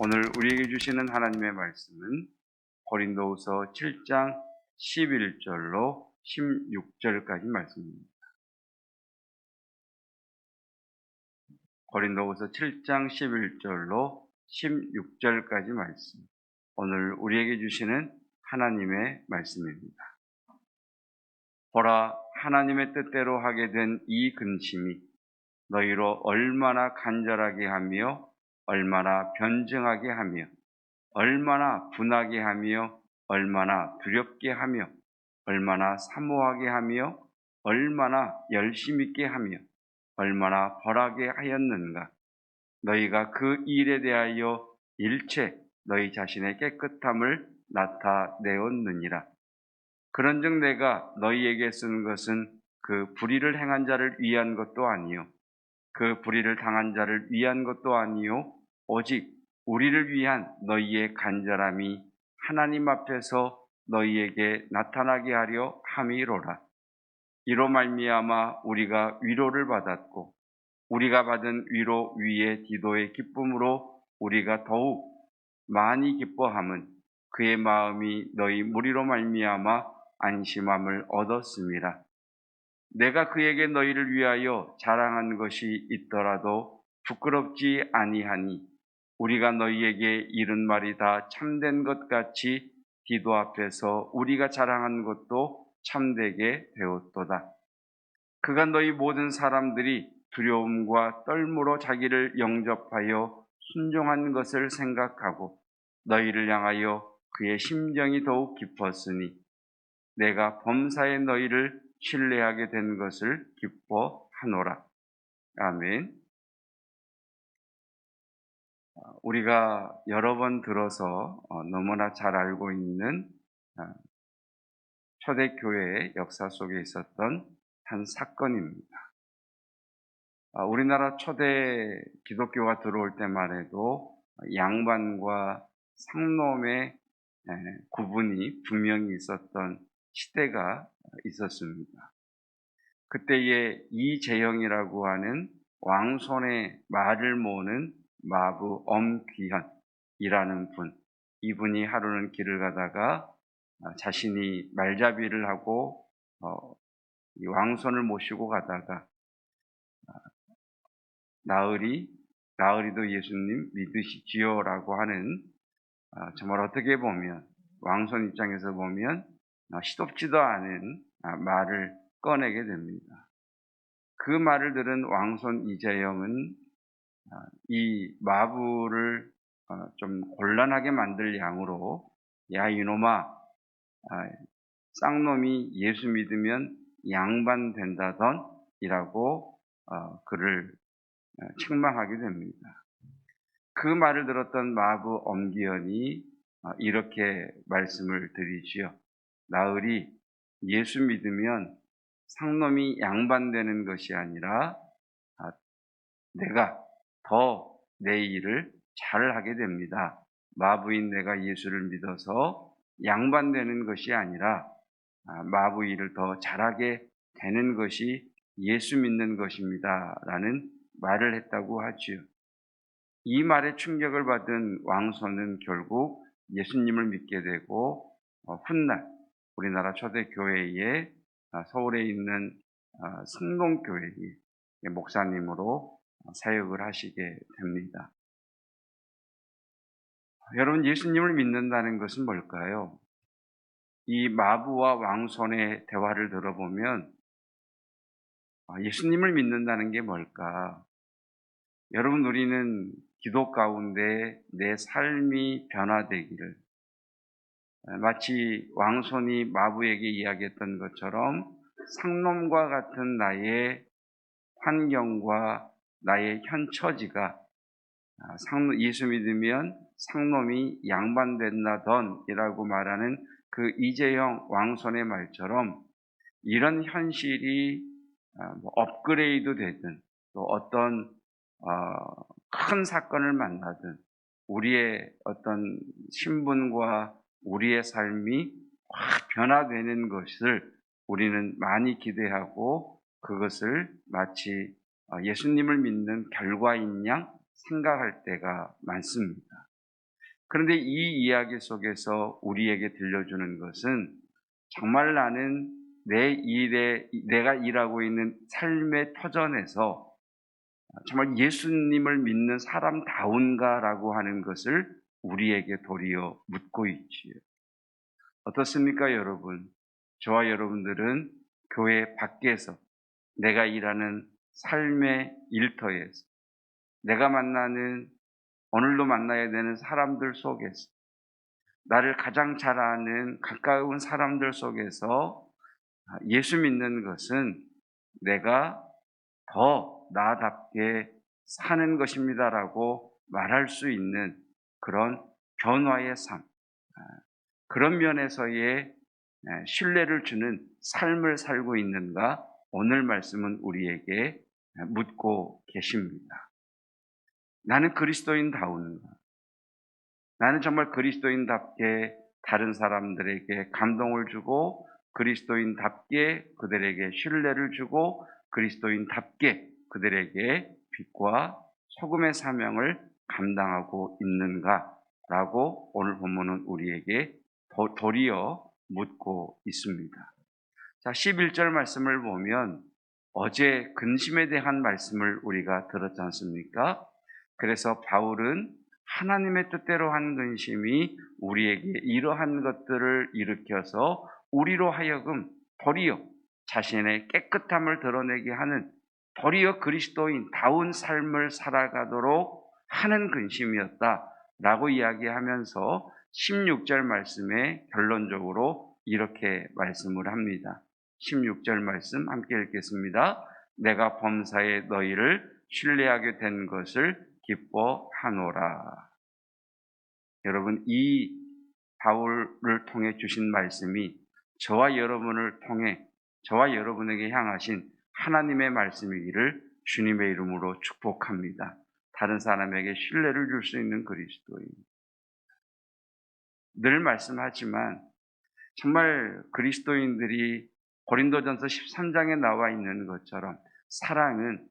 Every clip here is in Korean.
오늘 우리에게 주시는 하나님의 말씀은 고린도후서 7장 11절로 16절까지 말씀입니다. 고린도후서 7장 11절로 16절까지 말씀. 오늘 우리에게 주시는 하나님의 말씀입니다. 보라 하나님의 뜻대로 하게 된 이 근심이 너희로 얼마나 간절하게 하며 얼마나 변증하게 하며 얼마나 분하게 하며 얼마나 두렵게 하며 얼마나 사모하게 하며 얼마나 열심 있게 하며 얼마나 벌하게 하였는가. 너희가 그 일에 대하여 일체 너희 자신의 깨끗함을 나타내었느니라. 그런즉 내가 너희에게 쓴 것은 그 불의를 행한 자를 위한 것도 아니요 그 불의를 당한 자를 위한 것도 아니요 오직 우리를 위한 너희의 간절함이 하나님 앞에서 너희에게 나타나게 하려 함이로라. 이로 말미암아 우리가 위로를 받았고 우리가 받은 위로 위에 디도의 기쁨으로 우리가 더욱 많이 기뻐함은 그의 마음이 너희 무리로 말미암아 안심함을 얻었습니다. 내가 그에게 너희를 위하여 자랑한 것이 있더라도 부끄럽지 아니하니 우리가 너희에게 이른 말이 다 참된 것 같이 디도 앞에서 우리가 자랑한 것도 참되게 되었도다. 그가 너희 모든 사람들이 두려움과 떨므로 자기를 영접하여 순종한 것을 생각하고 너희를 향하여 그의 심정이 더욱 깊었으니 내가 범사에 너희를 신뢰하게 된 것을 기뻐하노라. 아멘. 우리가 여러 번 들어서 어, 너무나 잘 알고 있는 어, 초대교회의 역사 속에 있었던 한 사건입니다. 아, 우리나라 초대 기독교가 들어올 때만 해도 양반과 상놈의 구분이 분명히 있었던 시대가 있었습니다. 그때에 이재영이라고 하는 왕손의 말을 모으는 마부 엄귀현이라는 분, 이분이 하루는 길을 가다가 아, 자신이 말잡이를 하고 어, 왕손을 모시고 가다가 아, 나으리, 나으리도 예수님 믿으시지요라고 하는 아, 정말 어떻게 보면 왕손 입장에서 보면 시덥지도 않은 말을 꺼내게 됩니다. 그 말을 들은 왕손 이재영은 아, 이 마부를 어, 좀 곤란하게 만들 양으로 야 이놈아 아, 쌍놈이 예수 믿으면 양반 된다던 이라고 어, 그를 어, 책망하게 됩니다. 그 말을 들었던 마부 엄기현이 이렇게 말씀을 드리지요. 나으리 예수 믿으면 상놈이 양반되는 것이 아니라 내가 더 내 일을 잘 하게 됩니다. 마부인 내가 예수를 믿어서 양반되는 것이 아니라 아, 마부 일을 더 잘하게 되는 것이 예수 믿는 것입니다. 라는 말을 했다고 하지요. 이 말에 충격을 받은 왕손은 결국 예수님을 믿게 되고 어, 훗날 우리나라 초대교회에 아, 서울에 있는 아, 성동교회의 목사님으로 사역을 하시게 됩니다. 여러분, 예수님을 믿는다는 것은 뭘까요? 이 마부와 왕손의 대화를 들어보면 아, 예수님을 믿는다는 게 뭘까? 여러분, 우리는 기도 가운데 내 삶이 변화되기를 마치 왕손이 마부에게 이야기했던 것처럼 상놈과 같은 나의 환경과 나의 현 처지가 아, 예수 믿으면 상놈이 양반된다던이라고 말하는 그 이재형 왕손의 말처럼 이런 현실이 아, 뭐 업그레이드 되든 또 어떤 어, 큰 사건을 만나든 우리의 어떤 신분과 우리의 삶이 확 변화되는 것을 우리는 많이 기대하고 그것을 마치 어, 예수님을 믿는 결과인 양 생각할 때가 많습니다. 그런데 이 이야기 속에서 우리에게 들려주는 것은 정말 나는 내 일에, 내가 일하고 있는 삶의 터전에서 정말 예수님을 믿는 사람다운가라고 하는 것을 우리에게 도리어 묻고 있지요. 어떻습니까, 여러분? 저와 여러분들은 교회 밖에서 내가 일하는 삶의 일터에서 내가 만나는 오늘도 만나야 되는 사람들 속에서 나를 가장 잘 아는 가까운 사람들 속에서 예수 믿는 것은 내가 더 나답게 사는 것입니다라고 말할 수 있는 그런 변화의 삶, 그런 면에서의 신뢰를 주는 삶을 살고 있는가? 오늘 말씀은 우리에게 묻고 계십니다. 나는 그리스도인다운가? 나는 정말 그리스도인답게 다른 사람들에게 감동을 주고 그리스도인답게 그들에게 신뢰를 주고 그리스도인답게 그들에게 빛과 소금의 사명을 감당하고 있는가라고 오늘 본문은 우리에게 도리어 묻고 있습니다. 자, 11절 말씀을 보면 어제 근심에 대한 말씀을 우리가 들었지 않습니까? 그래서 바울은 하나님의 뜻대로 한 근심이 우리에게 이러한 것들을 일으켜서 우리로 하여금 도리어 자신의 깨끗함을 드러내게 하는 도리어 그리스도인 다운 삶을 살아가도록 하는 근심이었다 라고 이야기하면서 16절 말씀에 결론적으로 이렇게 말씀을 합니다. 16절 말씀 함께 읽겠습니다. 내가 범사에 너희를 신뢰하게 된 것을 기뻐하노라. 여러분, 이 바울을 통해 주신 말씀이 저와 여러분을 통해 저와 여러분에게 향하신 하나님의 말씀이기를 주님의 이름으로 축복합니다. 다른 사람에게 신뢰를 줄 수 있는 그리스도인. 늘 말씀하지만 정말 그리스도인들이 고린도전서 13장에 나와 있는 것처럼 사랑은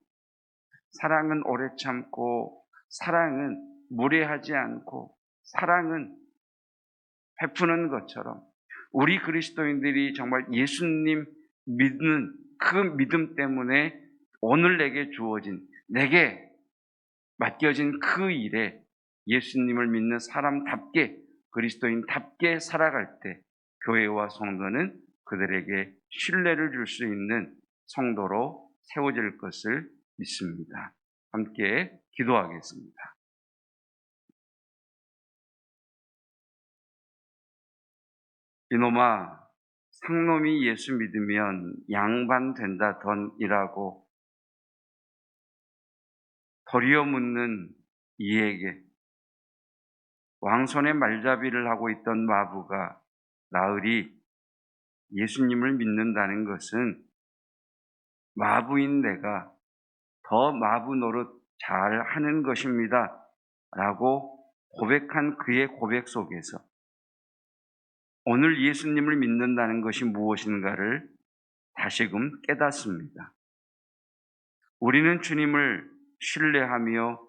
사랑은 오래 참고 사랑은 무례하지 않고 사랑은 베푸는 것처럼 우리 그리스도인들이 정말 예수님 믿는 그 믿음 때문에 오늘 내게 주어진 내게 맡겨진 그 일에 예수님을 믿는 사람답게 그리스도인답게 살아갈 때 교회와 성도는 그들에게 신뢰를 줄 수 있는 성도로 세워질 것을 믿습니다. 함께 기도하겠습니다. 이놈아, 상놈이 예수 믿으면 양반 된다 던이라고 도리어 묻는 이에게 왕손의 말잡이를 하고 있던 마부가 나으리 예수님을 믿는다는 것은 마부인 내가 더 마부 노릇 잘 하는 것입니다. 라고 고백한 그의 고백 속에서 오늘 예수님을 믿는다는 것이 무엇인가를 다시금 깨닫습니다. 우리는 주님을 신뢰하며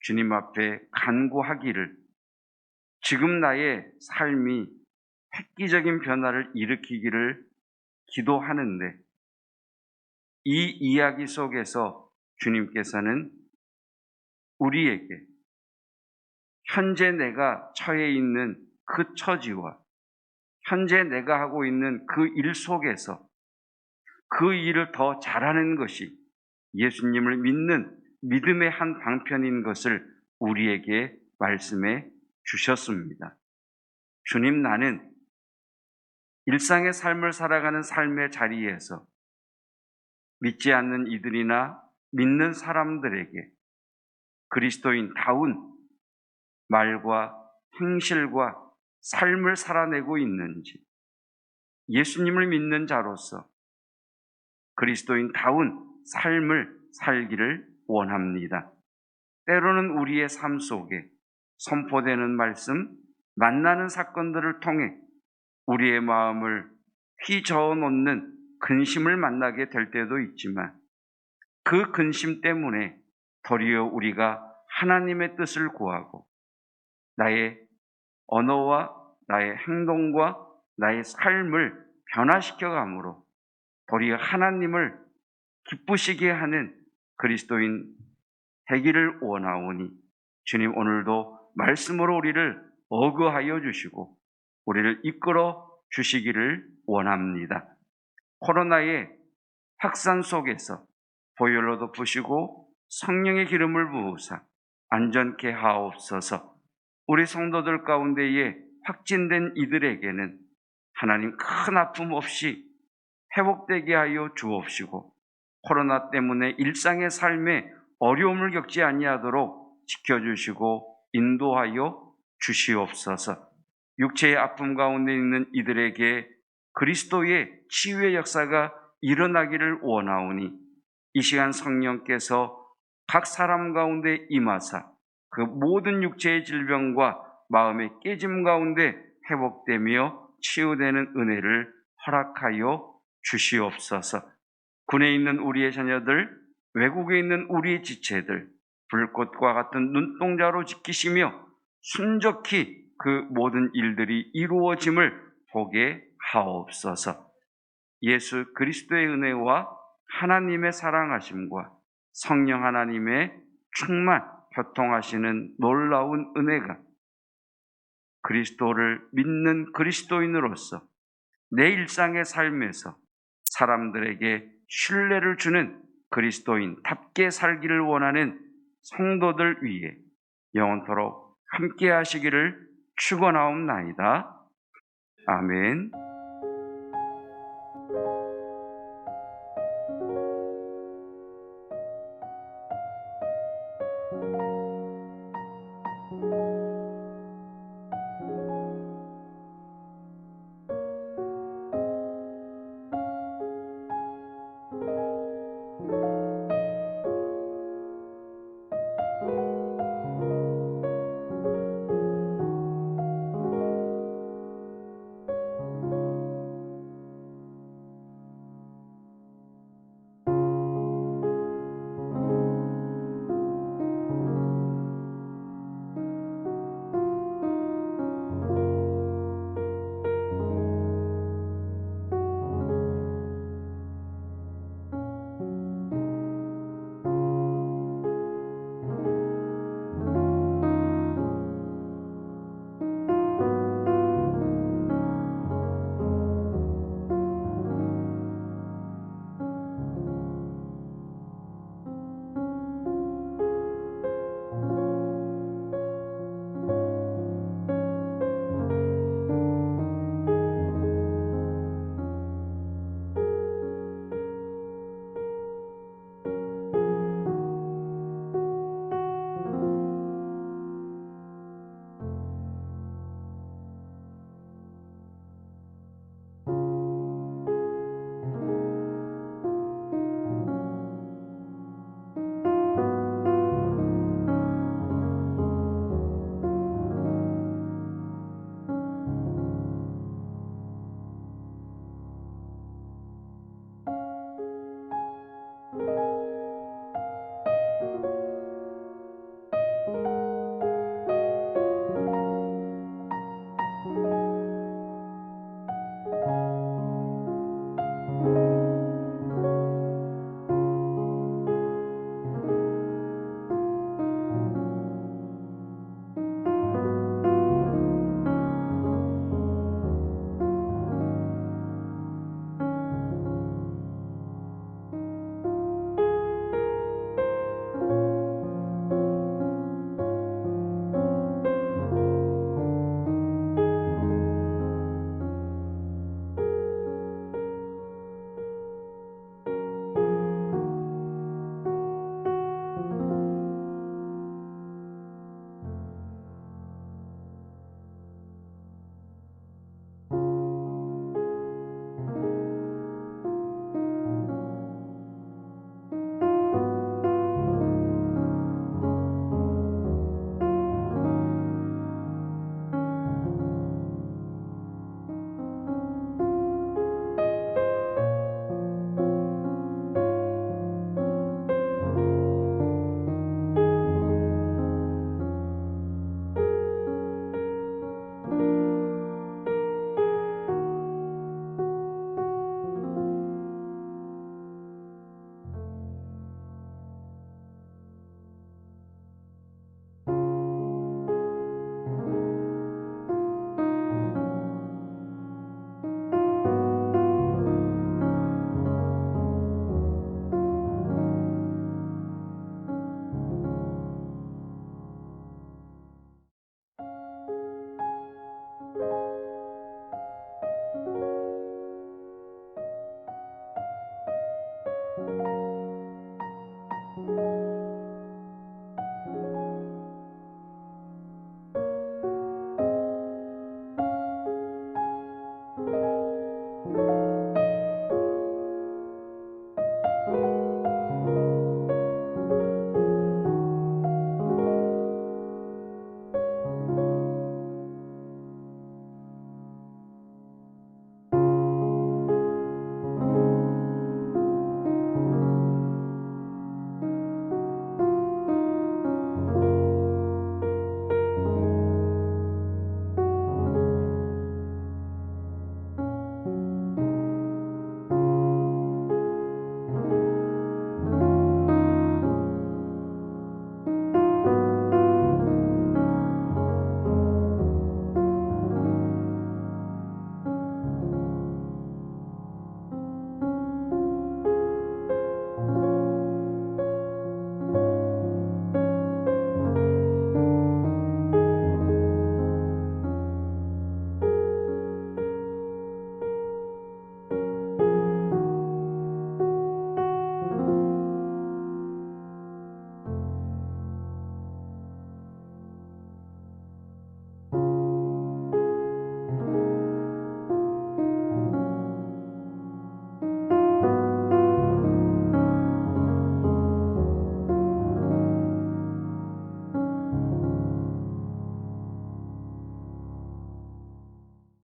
주님 앞에 간구하기를 지금 나의 삶이 획기적인 변화를 일으키기를 기도하는데 이 이야기 속에서 주님께서는 우리에게 현재 내가 처해 있는 그 처지와 현재 내가 하고 있는 그 일 속에서 그 일을 더 잘하는 것이 예수님을 믿는 믿음의 한 방편인 것을 우리에게 말씀해 주셨습니다. 주님, 나는 일상의 삶을 살아가는 삶의 자리에서 믿지 않는 이들이나 믿는 사람들에게 그리스도인다운 말과 행실과 삶을 살아내고 있는지 예수님을 믿는 자로서 그리스도인다운 삶을 살기를 원합니다. 때로는 우리의 삶 속에 선포되는 말씀, 만나는 사건들을 통해 우리의 마음을 휘저어 놓는 근심을 만나게 될 때도 있지만 그 근심 때문에 도리어 우리가 하나님의 뜻을 구하고 나의 언어와 나의 행동과 나의 삶을 변화시켜 가므로 도리어 하나님을 기쁘시게 하는 그리스도인 되기를 원하오니 주님 오늘도 말씀으로 우리를 어거하여 주시고 우리를 이끌어 주시기를 원합니다. 코로나의 확산 속에서 보혈로 덮으시고 성령의 기름을 부으사 안전케 하옵소서. 우리 성도들 가운데에 확진된 이들에게는 하나님 큰 아픔 없이 회복되게 하여 주옵시고 코로나 때문에 일상의 삶에 어려움을 겪지 아니하도록 지켜주시고 인도하여 주시옵소서. 육체의 아픔 가운데 있는 이들에게 그리스도의 치유의 역사가 일어나기를 원하오니 이 시간 성령께서 각 사람 가운데 임하사 그 모든 육체의 질병과 마음의 깨짐 가운데 회복되며 치유되는 은혜를 허락하여 주시옵소서. 군에 있는 우리의 자녀들, 외국에 있는 우리의 지체들, 불꽃과 같은 눈동자로 지키시며 순적히 그 모든 일들이 이루어짐을 보게 하옵소서. 예수 그리스도의 은혜와 하나님의 사랑하심과 성령 하나님의 충만 교통하시는 놀라운 은혜가 그리스도를 믿는 그리스도인으로서 내 일상의 삶에서 사람들에게 신뢰를 주는 그리스도인답게 살기를 원하는 성도들 위해 영원토록 함께 하시기를 축원하옵나이다. 아멘.